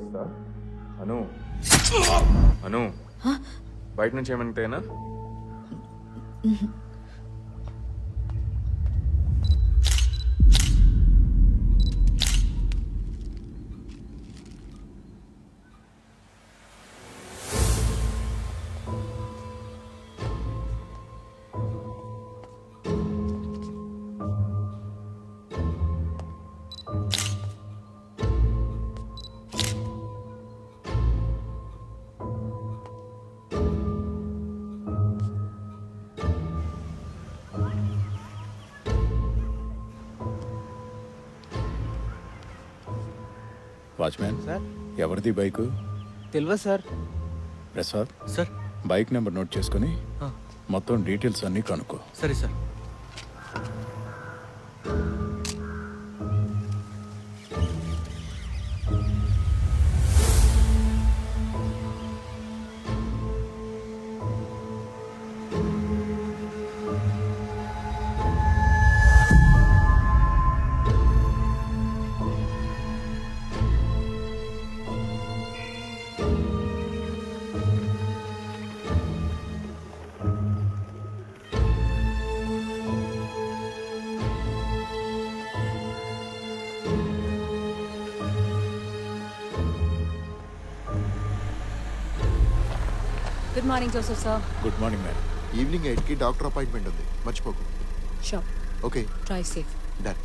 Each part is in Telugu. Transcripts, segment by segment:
వస్తా. అను. అను. బయట నుంచి ఏమంటేనా వాచ్మ్యాన్? సార్. ఎవరిది బైకు? తెలియదు sir. Prasad? Sir. Bike number note చేసుకుని మొత్తం డీటెయిల్స్ అన్నీ కనుక్కో. సరే sir. Morning Joseph sir. Good morning madam evening ఎయిట్కి డాక్టర్ అపాయింట్మెంట్ ఉంది. మర్చిపోకు. Sure okay drive safe done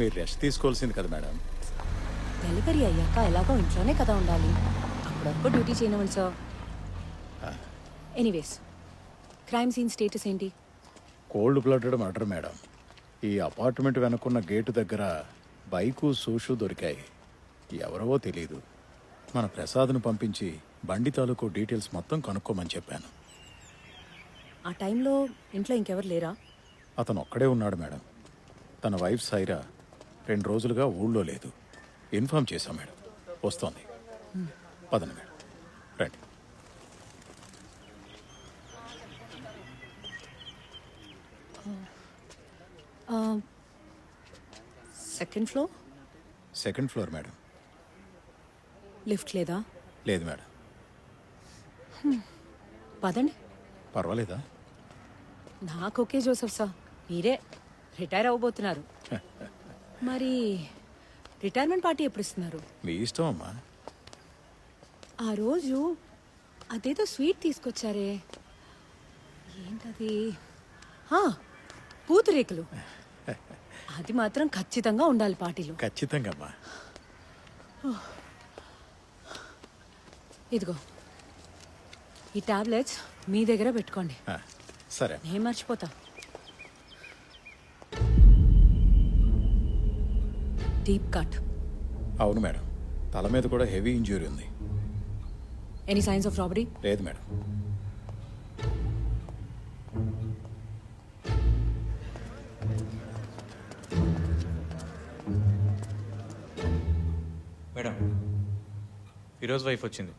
మీరు రెస్ట్ తీసుకోవాల్సింది కదా మేడం డెలివరీ అయ్యాక ఎలాగో ఇంట్లోనే కదా ఉండాలి. అప్పుడప్పుడు డ్యూటీ చేయనివ్వండి sir anyways crime scene status ఏంటి? Cold blooded murder madam. ఈ అపార్ట్మెంట్ వెనుకున్న గేటు దగ్గర బైకు సూషు దొరికాయి. ఎవరవో తెలియదు మన ప్రసాద్ను పంపించి బండి తాలూకు డీటెయిల్స్ మొత్తం కనుక్కోమని చెప్పాను. ఆ టైంలో ఇంట్లో ఇంకెవరు లేరా? అతను ఒక్కడే ఉన్నాడు మేడం. తన వైఫ్ సైరా రెండు రోజులుగా ఊళ్ళో లేదు. ఇన్ఫామ్ చేశాం మేడం. వస్తోంది. పదండి మేడం. రండి. Second floor second floor madam lift లేదా? లేదు మేడం పదండి. పర్వాలేదా? నాకు ఓకే జోసెఫ్ సార్. మీరే రిటైర్ అవ్వబోతున్నారు. మరి రిటైర్మెంట్ పార్టీ ఎప్పుడు ఇస్తున్నారు? మీ ఇష్టం అమ్మా. ఆ రోజు అదేదో స్వీట్ తీసుకొచ్చారే. ఏంటది? పూతరేకులు అది మాత్రం ఖచ్చితంగా ఉండాలి పార్టీలో. ఖచ్చితంగా అమ్మా ఇదిగో. ఈ టాబ్లెట్స్ మీ దగ్గర పెట్టుకోండి. సరే. నేను మర్చిపోతా. Deep cut. అవును మేడం. తల మీద కూడా హెవీ ఇంజ్యూరీ ఉంది. ఎనీ సైన్స్ ఆఫ్ రాబరీ లేదు మేడం. మేడం ఈరోజు వైఫ్ వచ్చింది.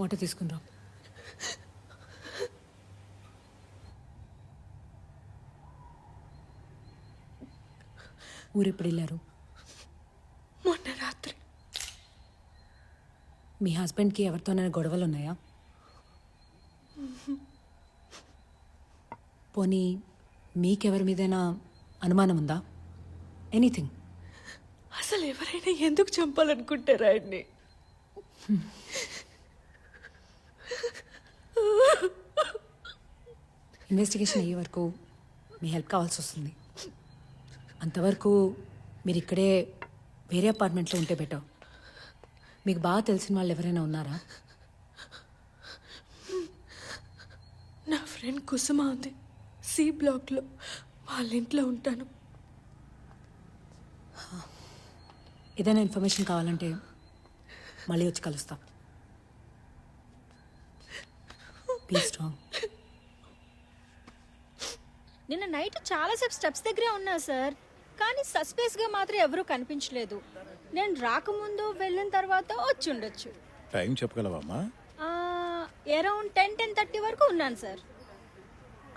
వాటర్ తీసుకుందాం. ఊరెప్పుడు వెళ్ళారు మొన్న రాత్రి. మీ హస్బెండ్కి ఎవరితోనైనా గొడవలు ఉన్నాయా పోనీ మీకెవరి మీదైనా అనుమానం ఉందా? ఎనీథింగ్. అసలు ఎవరైనా ఎందుకు చంపాలనుకుంటారా ఆయన్ని? ఇన్వెస్టిగేషన్ అయ్యే వరకు మీ హెల్ప్ కావాల్సి వస్తుంది అంతవరకు మీరు ఇక్కడే వేరే అపార్ట్మెంట్లో ఉంటే బెటర్. మీకు బాగా తెలిసిన వాళ్ళు ఎవరైనా ఉన్నారా? నా ఫ్రెండ్ కుసుమ ఉంది. సి బ్లాక్లో వాళ్ళ ఇంట్లో ఉంటాను. ఏదైనా ఇన్ఫర్మేషన్ కావాలంటే మళ్ళీ వచ్చి కలుస్తా. స్ట్రాంగ్ నిన్న నైట్ చాలాసేపు స్టెప్స్ దగ్గరే ఉన్నా సార్. కానీ సస్పేస్గా మాత్రం ఎవరూ కనిపించలేదు. నేను రాకముందు వెళ్ళిన తర్వాత వచ్చి ఉండొచ్చు టైం చెప్పగలవమ్మా అరౌండ్ టెన్ టెన్ థర్టీ వరకు ఉన్నాను సార్.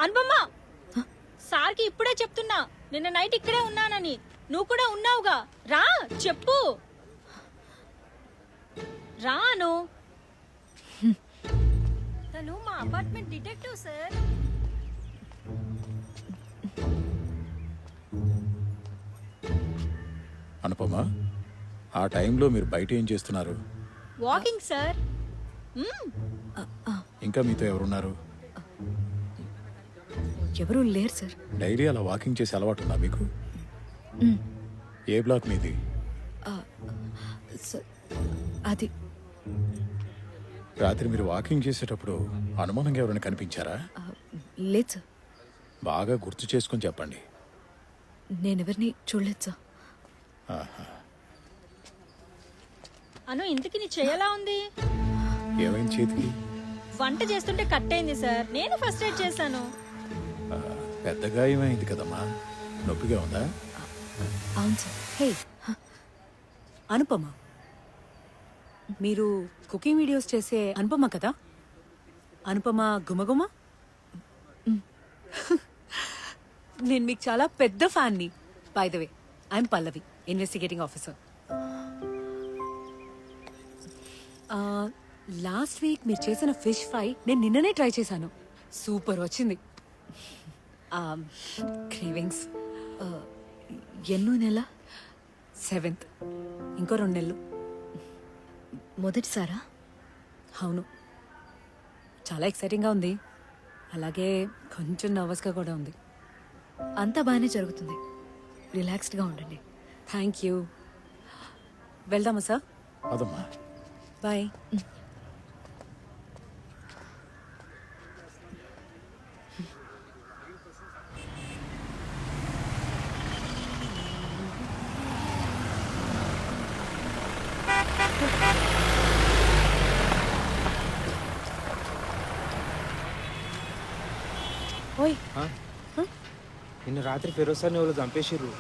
అనుపమ్మ సార్కి ఇప్పుడే చెప్తున్నా నిన్న నైట్ ఇక్కడే ఉన్నానని. నువ్వు కూడా ఉన్నావుగా. రా చెప్పు. రాను తను మా అపార్ట్మెంట్ డిటెక్టివ్ సార్. అనుపమా? ఆ టైంలో మీరు బయట ఏం చేస్తున్నారు? Walking sir. ఇంకా మీతో ఎవరున్నారు? ఎవరూ లేరు సార్. డైలీ అలా వాకింగ్ చేసే అలవాటు ఉందా మీకు? ఏ బ్లాక్ మీది? అది. రాత్రి మీరు వాకింగ్ చేసేటప్పుడు అనుమానంగా ఎవరైనా కనిపించారా? లేదు సార్. బాగా గుర్తు చేసుకొని చెప్పండి. నేనెవరిని చూడలేదు సార్. అను ఇంతకి నీ చేయలా ఉంది? ఏమైంది చేతికి? వంట చేస్తుంటే కట్ అయింది సార్. నేను ఫస్ట్ ఎయిడ్ చేశాను. ఆ, పెద్ద గాయమైంది కదమ్మా? నొప్పిగా ఉందా? అవును సార్. హే అనుపమ మీరు కుకింగ్ వీడియోస్ చేసే అనుపమ కదా? అనుపమ గుమగుమ? నేను మీకు చాలా పెద్ద ఫ్యాన్ని by the way I'm Pallavi. Investigating officer last week మీరు చేసిన ఫిష్ ఫ్రై నేను నిన్ననే ట్రై చేశాను. సూపర్ వచ్చింది. క్రేవింగ్స్ ఎన్నో నెల? సెవెంత్ ఇంకో రెండు నెలలు. మొదటిసారా? అవును. చాలా ఎక్సైటింగ్గా ఉంది. అలాగే కొంచెం నర్వస్గా కూడా ఉంది. అంతా బాగానే జరుగుతుంది. రిలాక్స్డ్గా ఉండండి. థ్యాంక్ యూ వెళ్దామా సార్? అదమ్మా బాయ్. ఓయ్. నిన్న రాత్రి ఫిరోజ్ సార్ని ఎవరు చంపేసిర్రు.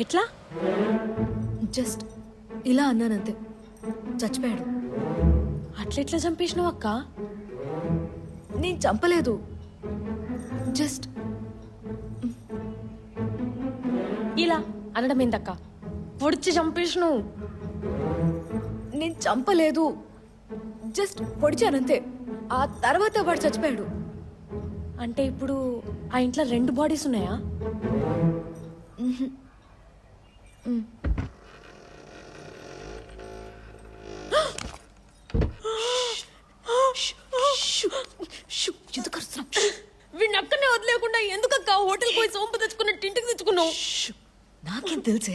ఎట్లా? జస్ట్ ఇలా అన్నానంతే. చచ్చిపోయాడు. అట్లెట్లా చంపేసినావు అక్క? నేను చంపలేదు. జస్ట్ ఇలా అనడం ఏందక్క? పొడిచి చంపేసినావు. నేను చంపలేదు. జస్ట్ పొడిచానంతే. ఆ తర్వాత వాడు చచ్చిపోయాడు. అంటే ఇప్పుడు ఆ ఇంట్లో రెండు బాడీస్ ఉన్నాయా? ఎందుకు అరుస్తున్నావ్? వీడిని అక్కడనే వదిలేకుండా ఎందుకక్క హోటల్ పోయి సోంపు తెచ్చుకున్న ఇంటికి తెచ్చుకున్నావు? నాకేం తెలుసే?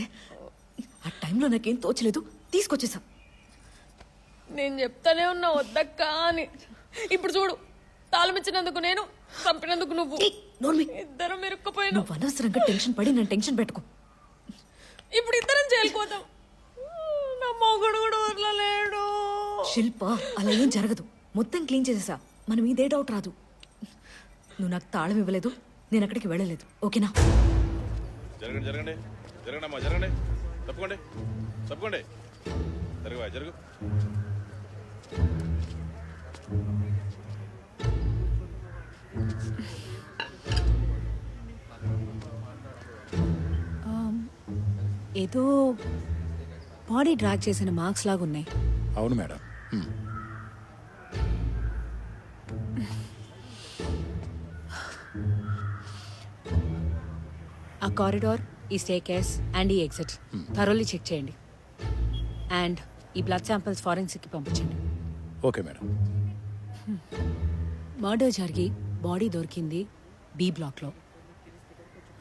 ఆ టైంలో నాకేం తోచలేదు. తీసుకొచ్చేసా. నేను చెప్తానే ఉన్నా వద్దక్క అని. ఇప్పుడు చూడు తాళం ఇచ్చినందుకు నేను చంపినందుకు నువ్వు. ఇద్దరం ఇరుక్కుపోయినావు నువ్వు అనవసరంగా టెన్షన్ పడి నన్ను టెన్షన్ పెట్టుకో. ఇప్పుడు ఇద్దరం చేయకపోతాం నా మొగుడు కూడా వదలలేడు. శిల్ప అలా ఏం జరగదు. మొత్తం క్లీన్ చేసేసా. మనం ఇదే డౌట్ రాదు. నువ్వు నాకు తాళం ఇవ్వలేదు నేను అక్కడికి వెళ్ళలేదు. ఓకేనా? జరగండి జరగండి. జరగండి అమ్మా జరగండి. తప్పుకోండి. తప్పుకోండి. జరగవా జరుగు. ఏదో బాడీ డ్రాగ్ చేసిన మార్క్స్ లాగా ఉన్నాయి అవును మేడం. హ్మ్. ఆ కారిడార్ ఈ స్టేకేస్ అండ్ ఈ ఎగ్జిట్ థరోలీ చెక్ చేయండి. అండ్ ఈ బ్లడ్ శాంపిల్స్ ఫారెన్సిక్కి పంపించండి. Okay madam. మర్డర్ జరిగి బాడీ దొరికింది బి బ్లాక్లో.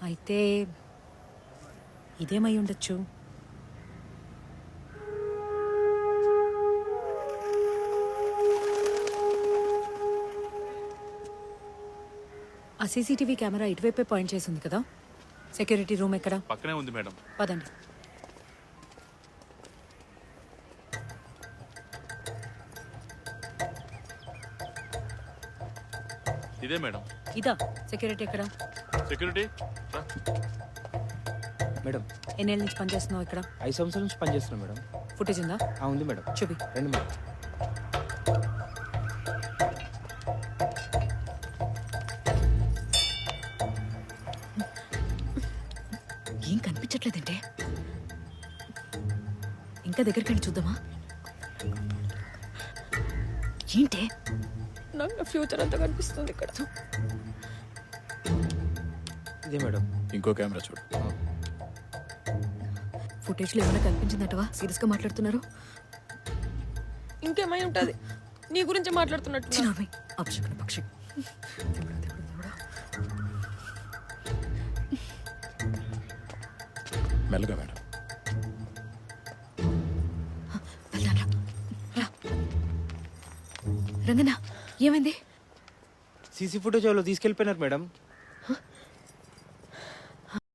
అయితే ఇదేమై ఉండొచ్చు? ఆ సీసీటీవీ కెమెరా ఇటువైపే పాయింట్ చేసింది కదా? సెక్యూరిటీ రూమ్ ఎక్కడ? పక్కనే ఉంది మేడం. పదండి. ఇదే మేడం. ఇదా? సెక్యూరిటీ ఎక్కడ? సెక్యూరిటీ? మేడం. ఎన్నేళ్ళ నుంచి పనిచేస్తున్నావు ఇక్కడ? ఐదు సంవత్సరాల నుంచి పనిచేస్తున్నాం మేడం. ఫుటేజ్ ఉందా? ఆ, ఉంది మేడం. చూపి. రండి మేడం. ఏం కనిపించట్లేదంటే? ఇంకా దగ్గరికి వెళ్ళి చూద్దామా? ఏంటే? నాకు నా ఫ్యూచర్ అంతా కనిపిస్తుంది ఇక్కడ ఇదే మేడం. ఇంకో కెమెరా చూడు. ఫుటేజ్లో ఏమైనా కనిపించిందటవా? సీరియస్గా మాట్లాడుతున్నారు? ఇంకేమై ఉంటది? నీ గురించి మాట్లాడుతున్నట్టు పక్షి. మెల్లగా మేడం. రా. ఏమైంది? సీసీ ఫుటేజ్ వాళ్ళు తీసుకెళ్ళిపోయినారు మేడం.